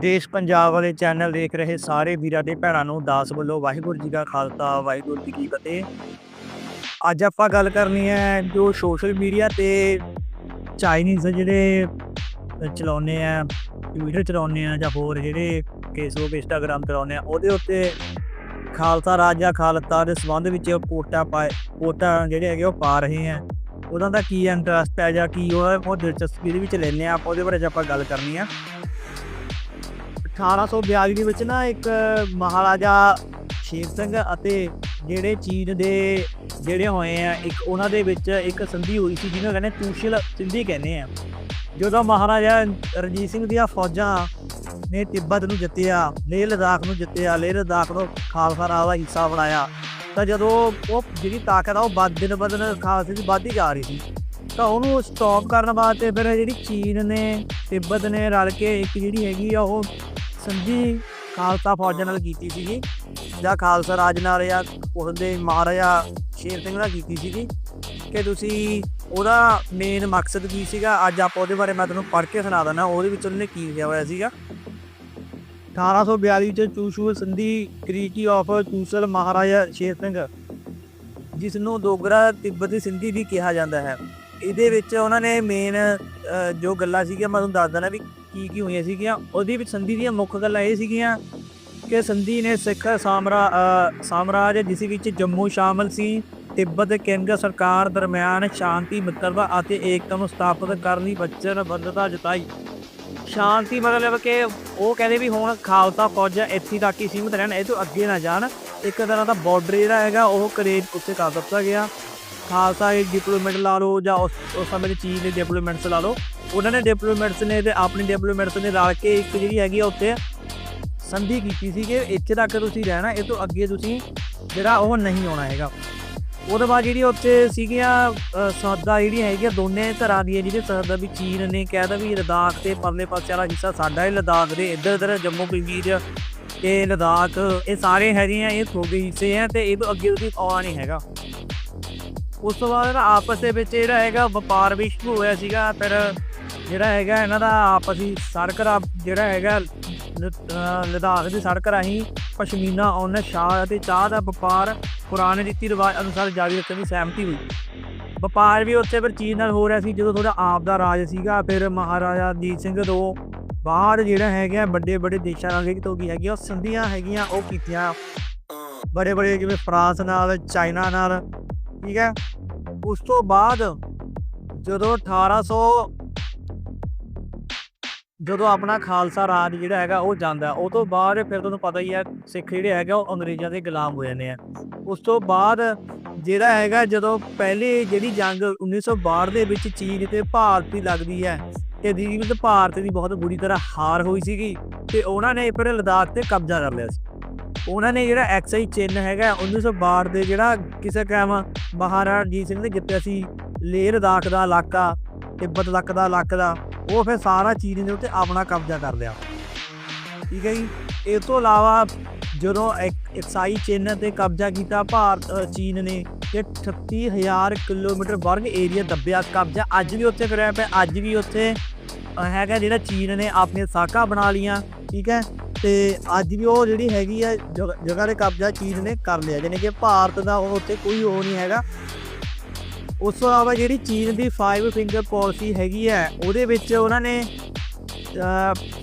ਦੇਸ਼ ਪੰਜਾਬ ਵਾਲੇ ਚੈਨਲ ਦੇਖ ਰਹੇ ਸਾਰੇ ਵੀਰਾਂ ਤੇ ਭੈਣਾਂ ਨੂੰ ਦਾਸ ਵੱਲੋਂ ਵਾਹਿਗੁਰੂ ਜੀ ਕਾ ਖਾਲਸਾ, ਵਾਹਿਗੁਰੂ ਜੀ ਕੀ ਫਤਿਹ। ਅੱਜ ਆਪਾਂ ਗੱਲ ਕਰਨੀ ਹੈ ਜੋ ਸੋਸ਼ਲ ਮੀਡੀਆ ਤੇ ਚਾਈਨੀਜ਼ ਜਿਹੜੇ ਚਲਾਉਂਦੇ ਆ ਟਵਿੱਟਰ ਚਲਾਉਂਦੇ ਆ ਜਾਂ ਹੋਰ ਜਿਹੜੇ ਫੇਸਬੁੱਕ ਇੰਸਟਾਗ੍ਰਾਮ ਚਲਾਉਂਦੇ ਆ, ਉਹਦੇ ਉੱਤੇ ਖਾਲਸਾ ਰਾਜ ਜਾਂ ਖਾਲਸਾ ਦੇ ਸੰਬੰਧ ਵਿੱਚ ਪੋਸਟਾਂ ਪਾਏ ਪੋਸਟਾਂ ਜਿਹੜੇ ਹੈਗੇ ਉਹ ਪਾ ਰਹੇ ਆ। ਉਹਨਾਂ ਦਾ ਕੀ ਇੰਟਰਸਟ ਹੈ ਜਾਂ, ਕੀ ਉਹ ਉਹ ਦਿਲਚਸਪੀ ਦੇ ਵਿੱਚ ਲੈਂਦੇ ਆ, ਆਪਾਂ ਉਹਦੇ ਬਾਰੇ ਆਪਾਂ ਗੱਲ ਕਰਨੀ ਆ। 1842 ਦੇ ਵਿੱਚ ਨਾ ਇੱਕ ਮਹਾਰਾਜਾ ਸ਼ੇਰ ਸਿੰਘ ਅਤੇ ਜਿਹੜੇ ਚੀਨ ਦੇ ਜਿਹੜੇ ਹੋਏ ਆ, ਇੱਕ ਉਹਨਾਂ ਦੇ ਵਿੱਚ ਇੱਕ ਸੰਧੀ ਹੋਈ ਸੀ ਜਿਹਨੂੰ ਕਹਿੰਦੇ ਤੂਸ਼ਲ ਸੰਧੀ ਕਹਿੰਦੇ ਆ। ਜਦੋਂ ਮਹਾਰਾਜਾ ਰਣਜੀਤ ਸਿੰਘ ਦੀਆਂ ਫੌਜਾਂ ਨੇ ਤਿੱਬਤ ਨੂੰ ਜਿੱਤਿਆ, ਲੇਹ ਲਦਾਖ ਨੂੰ ਜਿੱਤਿਆ, ਲੇਹ ਲਦਾਖ ਨੂੰ ਖਾਲਸਾ ਰਾਜ ਦਾ ਹਿੱਸਾ ਬਣਾਇਆ, ਤਾਂ ਜਦੋਂ ਉਹ ਜਿਹੜੀ ਤਾਕਤ ਆ ਉਹ ਵੱਧ ਦਿਨ ਬਦਨ ਖਾਲਸੇ ਦੀ ਵੱਧਦੀ ਜਾ ਰਹੀ ਸੀ, ਤਾਂ ਉਹਨੂੰ ਸਟਾਪ ਕਰਨ ਵਾਸਤੇ ਫਿਰ ਜਿਹੜੀ ਚੀਨ ਨੇ, ਤਿੱਬਤ ਨੇ ਰਲ ਕੇ ਇੱਕ ਜਿਹੜੀ ਹੈਗੀ ਆ ਉਹ ਸੰਧੀ ਖਾਲਸਾ ਫੌਜਾਂ ਨਾਲ ਕੀਤੀ ਸੀਗੀ। ਜਾਂ ਖਾਲਸਾ ਰਾਜ ਨਾਲ ਜਾਂ ਉਹਦੇ ਮਹਾਰਾਜਾ ਸ਼ੇਰ ਸਿੰਘ ਨਾਲ ਕੀਤੀ ਸੀਗੀ। ਕਿ ਤੁਸੀਂ ਉਹਦਾ ਮੇਨ ਮਕਸਦ ਕੀ ਸੀਗਾ? ਅੱਜ ਆਪਾਂ ਉਹਦੇ ਬਾਰੇ ਮੈਂ ਤੁਹਾਨੂੰ ਪੜ੍ਹ ਕੇ ਸੁਣਾ ਦਿੰਦਾ। ਉਹਦੇ ਵਿੱਚ ਉਹਨੇ ਕੀ ਲਿਖਿਆ ਹੋਇਆ ਸੀਗਾ? 1842 ਚ ਚੂਸ਼ੂ ਸੰਧੀ ਕ੍ਰੀਟੀ ਆਫ ਚੂਸਲ ਮਹਾਰਾਜਾ ਸ਼ੇਰ ਸਿੰਘ ਜਿਸ ਨੂੰ ਦੋਗਰਾ ਤਿੱਬਤੀ ਸਿੰਧੀ ਵੀ ਕਿਹਾ ਜਾਂਦਾ ਹੈ। ਇਹਦੇ ਵਿੱਚ ਉਹਨਾਂ ਨੇ ਮੇਨ ਜੋ ਗੱਲਾਂ ਸੀਗੀਆਂ, ਮੈਂ ਤੁਹਾਨੂੰ ਦੱਸ ਦਿੰਦਾ ਵੀ ਕੀ ਕੀ ਹੋਈਆਂ ਸੀਗੀਆਂ, ਉਹਦੇ ਵਿੱਚ ਸੰਧੀ ਦੀਆਂ ਮੁੱਖ ਗੱਲਾਂ ਇਹ ਸੀਗੀਆਂ ਕਿ ਸੰਧੀ ਨੇ ਸਿੱਖ ਸਾਮਰਾ ਸਾਮਰਾਜ ਜਿਸ ਵਿੱਚ ਜੰਮੂ ਸ਼ਾਮਲ ਸੀ, ਤਿੱਬਤ ਕੇਂਦਰ ਸਰਕਾਰ ਦਰਮਿਆਨ ਸ਼ਾਂਤੀ, ਮਿੱਤਰਤਾ ਅਤੇ ਏਕਤਾ ਨੂੰ ਸਥਾਪਿਤ ਕਰਨ ਦੀ ਵਚਨਬੱਧਤਾ ਜਤਾਈ। ਸ਼ਾਂਤੀ ਮਤਲਬ ਕਿ ਉਹ ਕਹਿੰਦੇ ਵੀ ਹੁਣ ਖਾਲਸਾ ਫੌਜਾਂ ਇੱਥੇ ਤੱਕ ਹੀ ਸੀਮਿਤ ਰਹਿਣ, ਇਹ ਤੋਂ ਅੱਗੇ ਨਾ ਜਾਣ। ਇੱਕ ਤਰ੍ਹਾਂ ਦਾ ਬਾਰਡਰ ਜਿਹੜਾ ਹੈਗਾ, ਉਹ ਕਰੇਟ ਉੱਤੇ ਕਰ ਦਿੱਤਾ ਗਿਆ। ਖਾਲਸਾ ਡਿਪਲੋਮੈਂਟ ਲਾ ਲਓ ਜਾਂ ਉਸ ਉਸ ਸਮੇਂ ਦੇ ਚੀਜ਼ ਦੇ ਡਿਪਲੋਮੈਂਟਸ ਲਾ ਲਓ। ਉਹਨਾਂ ਨੇ ਡਿਪਲੋਮੈਂਟਸ ਨੇ ਤੇ ਆਪਣੀ ਡਿਪਲੋਮੈਂਟਸ ਨੇ ਰਲ ਕੇ ਇੱਕ ਜਿਹੜੀ ਹੈਗੀ ਆ ਉੱਤੇ ਸੰਧੀ ਕੀਤੀ ਸੀ ਕਿ ਇੱਥੇ ਤੱਕ ਤੁਸੀਂ ਰਹਿਣਾ ਇਹ ਤੋਂ ਅੱਗੇ ਤੁਸੀਂ ਜਿਹੜਾ ਉਹ ਨਹੀਂ ਆਉਣਾ ਹੈਗਾ। ਉਹਦੇ ਬਾਅਦ ਜਿਹੜੀ ਉੱਥੇ ਸੀਗੀਆਂ ਅ, ਸਰਹੱਦਾਂ ਜਿਹੜੀਆਂ ਹੈਗੀਆਂ ਦੋਨੇ ਧਰਾਂ ਦੀਆਂ ਜਿਹਦੇ ਸਰਹੱਦਾਂ ਵੀ ਚੀਨ ਨੇ ਕਹਿਦਾ ਵੀ ਲਦਾਖ ਤੇ ਪਰਲੇ ਪਾਸੇ ਵਾਲਾ ਹਿੱਸਾ ਸਾਡਾ ਹੀ ਲਦਾਖ ਦੇ ਇੱਧਰ ਇੱਧਰ ਜੰਮੂ ਕਸ਼ਮੀਰ ਤੇ ਲਦਾਖ ਇਹ ਸਾਰੇ ਹੈਗੇ ਆ ਇਹ ਥੋੜੇ ਹਿੱਸੇ ਆ ਤੇ ਇਹ ਤੋਂ ਅੱਗੇ ਤੁਸੀਂ ਆਉਣਾ ਨਹੀਂ ਹੈਗਾ। ਉਸ ਤੋਂ ਬਾਅਦ ਨਾ ਆਪਸ ਦੇ ਵਿੱਚ ਜਿਹੜਾ ਹੈਗਾ ਵਪਾਰ ਵੀ ਸ਼ੁਰੂ ਹੋਇਆ ਸੀਗਾ, ਫਿਰ ਜਿਹੜਾ ਹੈਗਾ ਇਹਨਾਂ ਦਾ ਆਪਸੀ ਸੜਕ ਦਾ ਜਿਹੜਾ ਹੈਗਾ ਲ- ਲਦਾਖ ਦੀ ਸੜਕ ਰਾਹੀਂ ਪਸ਼ਮੀਨਾ ਔਨ ਸ਼ਾਹ ਅਤੇ ਚਾਹ ਦਾ ਵਪਾਰ ਪੁਰਾਣੇ ਰੀਤੀ ਰਿਵਾਜ ਅਨੁਸਾਰ ਜਾਰੀ ਰੱਖਣ ਦੀ ਸਹਿਮਤੀ ਹੋਈ। ਵਪਾਰ ਵੀ ਉੱਥੇ ਫਿਰ ਚੀਨ ਨਾਲ ਹੋ ਰਿਹਾ ਸੀ, ਜਦੋਂ ਥੋੜਾ ਆਪ ਦਾ ਰਾਜ ਸੀਗਾ, ਫਿਰ ਮਹਾਰਾਜਾ ਰਣਜੀਤ ਸਿੰਘ ਤੋਂ ਬਾਹਰ ਜਿਹੜਾ ਹੈਗਾ ਵੱਡੇ ਵੱਡੇ ਦੇਸ਼ਾਂ ਨਾਲ ਜਿਹੜੀ ਤੋਂ ਵੀ ਹੈਗੀ, ਉਹ ਸੰਧੀਆਂ ਹੈਗੀਆਂ ਉਹ ਕੀਤੀਆਂ। ਬੜੇ ਬੜੇ ਜਿਵੇਂ ਫਰਾਂਸ ਨਾਲ, ਚਾਈਨਾ ਨਾਲ ਠੀਕ ਹੈ? ਉਸ ਤੋਂ ਬਾਅਦ ਜਦੋਂ 1800 ਜਦੋਂ ਆਪਣਾ ਖਾਲਸਾ ਰਾਜ ਜਿਹੜਾ ਹੈਗਾ ਉਹ ਜਾਂਦਾ, ਉਹ ਤੋਂ ਬਾਅਦ ਫਿਰ ਤੁਹਾਨੂੰ ਪਤਾ ਹੀ ਹੈ ਸਿੱਖ ਜਿਹੜੇ ਹੈਗੇ ਉਹ ਅੰਗਰੇਜ਼ਾਂ ਦੇ ਗੁਲਾਮ ਹੋ ਜਾਂਦੇ ਆ। ਉਸ ਤੋਂ ਬਾਅਦ ਜਿਹੜਾ ਹੈਗਾ ਜਦੋਂ ਪਹਿਲੀ ਜਿਹੜੀ ਜੰਗ 1962 ਦੇ ਵਿੱਚ ਚੀਨ ਤੇ ਭਾਰਤ ਦੀ ਲੱਗਦੀ ਹੈ, ਤੇ ਦੀ ਭਾਰਤ ਦੀ ਬਹੁਤ ਬੁਰੀ ਤਰ੍ਹਾਂ ਹਾਰ ਹੋਈ ਸੀਗੀ, ਤੇ ਉਹਨਾਂ ਨੇ ਫਿਰ ਲਦਾਖ ਤੇ ਕਬਜ਼ਾ ਕਰ ਲਿਆ ਸੀ। ਉਹਨਾਂ ਨੇ ਜਿਹੜਾ ਐਕਸਾਈ ਚਿੰਨ ਹੈਗਾ 1962 ਦੇ ਜਿਹੜਾ ਕਿਸੇ ਟਾਈਮ ਮਹਾਰਾਜਾ ਰਣਜੀਤ ਸਿੰਘ ਨੇ ਜਿੱਤਿਆ ਸੀ, ਲੇਹ ਲਦਾਖ ਦਾ ਇਲਾਕਾ, ਤਿੱਬਤ ਤੱਕ ਦਾ ਇਲਾਕਾ ਦਾ, ਉਹ ਫਿਰ ਸਾਰਾ ਚੀਨ ਦੇ ਉੱਤੇ ਆਪਣਾ ਕਬਜ਼ਾ ਕਰ ਲਿਆ। ਠੀਕ ਹੈ ਜੀ? ਇਸ ਤੋਂ ਇਲਾਵਾ ਜਦੋਂ ਐਕ- ਐਕਸਾਈ ਚਿੰਨ ਤੇ ਕਬਜ਼ਾ ਕੀਤਾ ਭਾਰਤ ਚੀਨ ਨੇ ਤੇ 38000 ਕਿਲੋਮੀਟਰ ਵਰਗ ਏਰੀਆ ਦੱਬਿਆ। ਕਬਜ਼ਾ ਅੱਜ ਵੀ ਉੱਥੇ ਕਰਿਆ ਪਿਆ, ਅੱਜ ਵੀ ਉੱਥੇ ਹੈਗਾ ਜਿਹੜਾ ਚੀਨ ਨੇ ਆਪਣੀਆਂ ਸਾਕਾਂ ਬਣਾ ਲੀਆਂ ਠੀਕ ਹੈ? ਤੇ ਅੱਜ ਵੀ ਉਹ ਜਿਹੜੀ ਹੈਗੀ ਆ ਜਗ੍ਹਾ ਜਗ੍ਹਾ ਦੇ ਕਬਜ਼ਾ ਚੀਨ ਨੇ ਕਰ ਲਿਆ, ਜਾਣੀ ਕਿ ਭਾਰਤ ਦਾ ਉਹ ਉੱਥੇ ਕੋਈ ਉਹ ਨਹੀਂ ਹੈਗਾ। ਉਸ ਤੋਂ ਇਲਾਵਾ ਜਿਹੜੀ ਚੀਨ ਦੀ 5 ਫਿੰਗਰ ਪਾਲਿਸੀ ਹੈਗੀ ਹੈ ਉਹਦੇ ਵਿੱਚ ਉਹਨਾਂ ਨੇ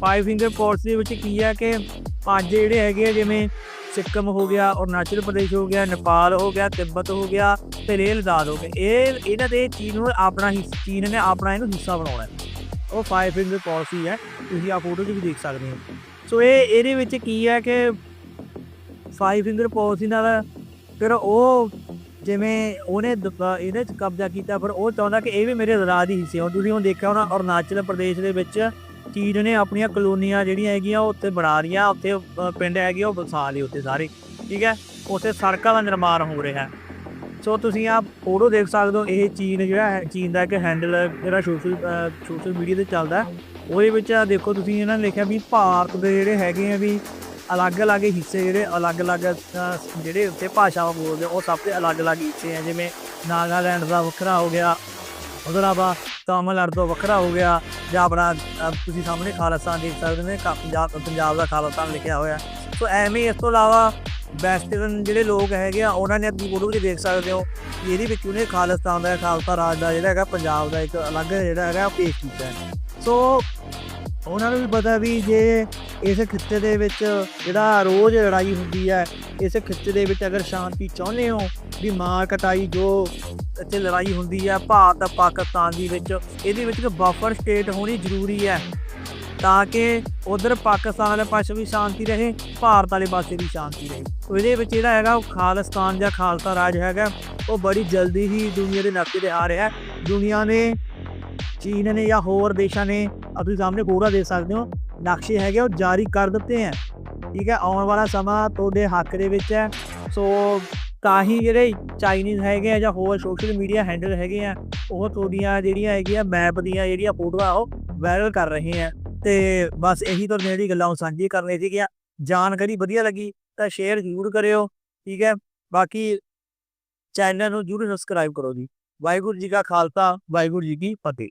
5 ਫਿੰਗਰ ਪਾਲਿਸੀ ਦੇ ਵਿੱਚ ਕੀ ਹੈ ਕਿ ਪੰਜ ਜਿਹੜੇ ਹੈਗੇ ਆ, ਜਿਵੇਂ ਸਿੱਕਮ ਹੋ ਗਿਆ, ਅਰੁਣਾਚਲ ਪ੍ਰਦੇਸ਼ ਹੋ ਗਿਆ, ਨੇਪਾਲ ਹੋ ਗਿਆ, ਤਿੱਬਤ ਹੋ ਗਿਆ ਤੇ ਲੇਹ ਲਦਾਖ ਹੋ ਗਿਆ ਇਹ, ਇਹਨਾਂ ਦੇ ਚੀਨ ਨੂੰ ਆਪਣਾ ਹੀ ਚੀਨ ਨੇ ਆਪਣਾ ਇਹਨੂੰ ਹਿੱਸਾ ਬਣਾਉਣਾ। ਉਹ 5 ਫਿੰਗਰ ਪਾਲਿਸੀ ਹੈ ਤੁਸੀਂ ਆ ਫੋਟੋ 'ਚ ਵੀ ਦੇਖ ਸਕਦੇ ਹੋ। ਸੋ ਇਹ ਇਹਦੇ ਵਿੱਚ ਕੀ ਹੈ ਕਿ 5 ਫਿੰਗਰ ਪਾਲਿਸੀ ਨਾਲ ਫਿਰ ਉਹ ਜਿਵੇਂ ਉਹਨੇ ਦ- ਇਹਦੇ 'ਚ ਕਬਜ਼ਾ ਕੀਤਾ, ਫਿਰ ਉਹ ਚਾਹੁੰਦਾ ਕਿ ਇਹ ਵੀ ਮੇਰੇ ਰਾਜ ਹੀ ਹਿੱਸੇ ਹੋਣ ਤੁਸੀਂ ਹੁਣ ਦੇਖਿਆ ਹੋਣਾ, ਅਰੁਣਾਚਲ ਪ੍ਰਦੇਸ਼ ਦੇ ਵਿੱਚ ਚੀਨ ਨੇ ਆਪਣੀਆਂ ਕਲੋਨੀਆਂ ਜਿਹੜੀਆਂ ਹੈਗੀਆਂ, ਉਹ ਉੱਥੇ ਬਣਾ ਰਹੀਆਂ, ਉੱਥੇ ਪਿੰਡ ਹੈਗੇ, ਉਹ ਵਸਾ ਲਏ ਉੱਥੇ ਸਾਰੇ। ਠੀਕ ਹੈ? ਉੱਥੇ ਸੜਕਾਂ ਦਾ ਨਿਰਮਾਣ ਹੋ ਰਿਹਾ ਸੋ ਤੁਸੀਂ ਆ ਫੋਟੋ ਦੇਖ ਸਕਦੇ ਹੋ, ਇਹ ਚੀਨ ਜਿਹੜਾ ਹੈ, ਚੀਨ ਦਾ ਇੱਕ ਹੈਂਡਲ ਜਿਹੜਾ ਸੋਸ਼ਲ ਸੋਸ਼ਲ ਮੀਡੀਆ ਤੇ ਚੱਲਦਾ ਉਹਦੇ ਵਿੱਚ ਆ ਦੇਖੋ ਤੁਸੀਂ ਇਹਨਾਂ ਨੇ ਲਿਖਿਆ ਵੀ ਭਾਰਤ ਦੇ ਜਿਹੜੇ ਹੈਗੇ ਆ ਵੀ ਅਲੱਗ-ਅਲੱਗ ਹਿੱਸੇ ਜਿਹੜੇ ਅਲੱਗ-ਅਲੱਗ ਜਿਹੜੇ ਉੱਥੇ ਭਾਸ਼ਾਵਾਂ ਬੋਲਦੇ ਉਹ ਸਭ ਦੇ ਅਲੱਗ-ਅਲੱਗ ਹਿੱਸੇ ਆ, ਜਿਵੇਂ ਨਾਗਾਲੈਂਡ ਦਾ ਵੱਖਰਾ ਹੋ ਗਿਆ ਉਹਦੇ ਇਲਾਵਾ ਤਾਮਿਲਨਾਡੂ ਤੋਂ ਵੱਖਰਾ ਹੋ ਗਿਆ, ਜਾਂ ਆਪਣਾ ਤੁਸੀਂ ਸਾਹਮਣੇ ਖਾਲਿਸਤਾਨ ਦੇਖ ਸਕਦੇ ਨੇ ਪੰਜਾਬ ਪੰਜਾਬ ਦਾ ਖਾਲਿਸਤਾਨ ਲਿਖਿਆ ਹੋਇਆ। ਸੋ ਐਵੇਂ ਇਸ ਤੋਂ ਇਲਾਵਾ ਵੈਸਟਰਨ ਜਿਹੜੇ ਲੋਕ ਹੈਗੇ ਆ, ਉਹਨਾਂ ਨੇ ਆਪਣੀ ਫੋਟੋ ਵਿੱਚ ਦੇਖ ਸਕਦੇ ਹੋ, ਇਹਦੇ ਵਿੱਚ ਉਹਨੇ ਖਾਲਿਸਤਾਨ ਦਾ, ਖਾਲਸਾ ਰਾਜ ਦਾ ਜਿਹੜਾ ਹੈਗਾ, ਪੰਜਾਬ ਦਾ ਇੱਕ ਅਲੱਗ ਜਿਹੜਾ ਹੈਗਾ ਪੇਸ਼ ਕੀਤਾ ਹੈ। ਸੋ ਉਹਨਾਂ ਨੂੰ ਵੀ ਪਤਾ ਵੀ ਜੇ ਇਸ ਖਿੱਤੇ ਦੇ ਵਿੱਚ ਜਿਹੜਾ ਰੋਜ਼ ਲੜਾਈ ਹੁੰਦੀ ਹੈ, ਇਸ ਖਿੱਤੇ ਦੇ ਵਿੱਚ ਅਗਰ ਸ਼ਾਂਤੀ ਚਾਹੁੰਦੇ ਹੋ ਵੀ ਮਾਰ ਕਟਾਈ ਜੋ ਇੱਥੇ ਲੜਾਈ ਹੁੰਦੀ ਹੈ, ਭਾਰਤ ਪਾਕਿਸਤਾਨ ਦੀ ਵਿੱਚ, ਇਹਦੇ ਵਿੱਚ ਇੱਕ ਬਫਰ ਸਟੇਟ ਹੋਣੀ ਜ਼ਰੂਰੀ ਹੈ ਤਾਂ ਕਿ ਉਧਰ ਪਾਕਿਸਤਾਨ ਵਾਲੇ ਪਾਸੇ ਵੀ ਸ਼ਾਂਤੀ ਰਹੇ, ਭਾਰਤ ਵਾਲੇ ਪਾਸੇ ਵੀ ਸ਼ਾਂਤੀ ਰਹੇ। ਇਹਦੇ ਵਿੱਚ ਜਿਹੜਾ ਹੈਗਾ, ਉਹ ਖਾਲਿਸਤਾਨ ਜਾਂ ਖਾਲਸਾ ਰਾਜ ਹੈਗਾ, ਉਹ ਬੜੀ ਜਲਦੀ ਹੀ ਦੁਨੀਆ ਦੇ ਨਕਸ਼ੇ ਤੇ ਆ ਰਿਹਾ ਦੁਨੀਆ ਨੇ ਚੀਨ ਨੇ ਜਾਂ ਹੋਰ ਦੇਸ਼ਾਂ ਨੇ ਤੁਸੀਂ ਸਾਹਮਣੇ ਪੂਰਾ ਦੇ ਸਕਦੇ ਹੋ। ਨਕਸ਼ੇ ਹੈਗੇ ਉਹ ਜਾਰੀ ਕਰ ਦਿੱਤੇ ਹੈ ਠੀਕ ਹੈ, ਆਉਣ ਵਾਲਾ ਸਮਾਂ ਤੁਹਾਡੇ ਹੱਕ ਦੇ ਵਿੱਚ ਹੈ। ਸੋ ਤਾਂ ਹੀ ਜਿਹੜੇ ਚਾਈਨੀਜ਼ ਹੈਗੇ ਆ ਜਾਂ ਹੋਰ ਸੋਸ਼ਲ ਮੀਡੀਆ ਹੈਂਡਲ ਹੈਗੇ ਆ, ਉਹ ਤੁਹਾਡੀਆਂ ਜਿਹੜੀਆਂ ਹੈਗੀਆਂ ਮੈਪ ਦੀਆਂ ਜਿਹੜੀਆਂ ਫੋਟੋਆਂ, ਉਹ ਵਾਇਰਲ ਕਰ ਰਹੇ ਆ। ਤੇ ਬਸ ਇਹੀ ਤੋਂ ਜਿਹੜੀ ਗੱਲਾਂ ਉਹ ਸਾਂਝੀ ਕਰਨੀ ਸੀਗੀਆਂ। ਜਾਣਕਾਰੀ ਵਧੀਆ ਲੱਗੀ ਤਾਂ ਸ਼ੇਅਰ ਜ਼ਰੂਰ ਕਰਿਓ। ਠੀਕ ਹੈ, ਬਾਕੀ ਚੈਨਲ ਨੂੰ ਜ਼ਰੂਰ ਸਬਸਕ੍ਰਾਈਬ ਕਰੋ ਜੀ। ਵਾਹਿਗੁਰੂ ਜੀ ਕਾ ਖਾਲਸਾ, ਵਾਹਿਗੁਰੂ ਜੀ ਕੀ ਫਤਿਹ।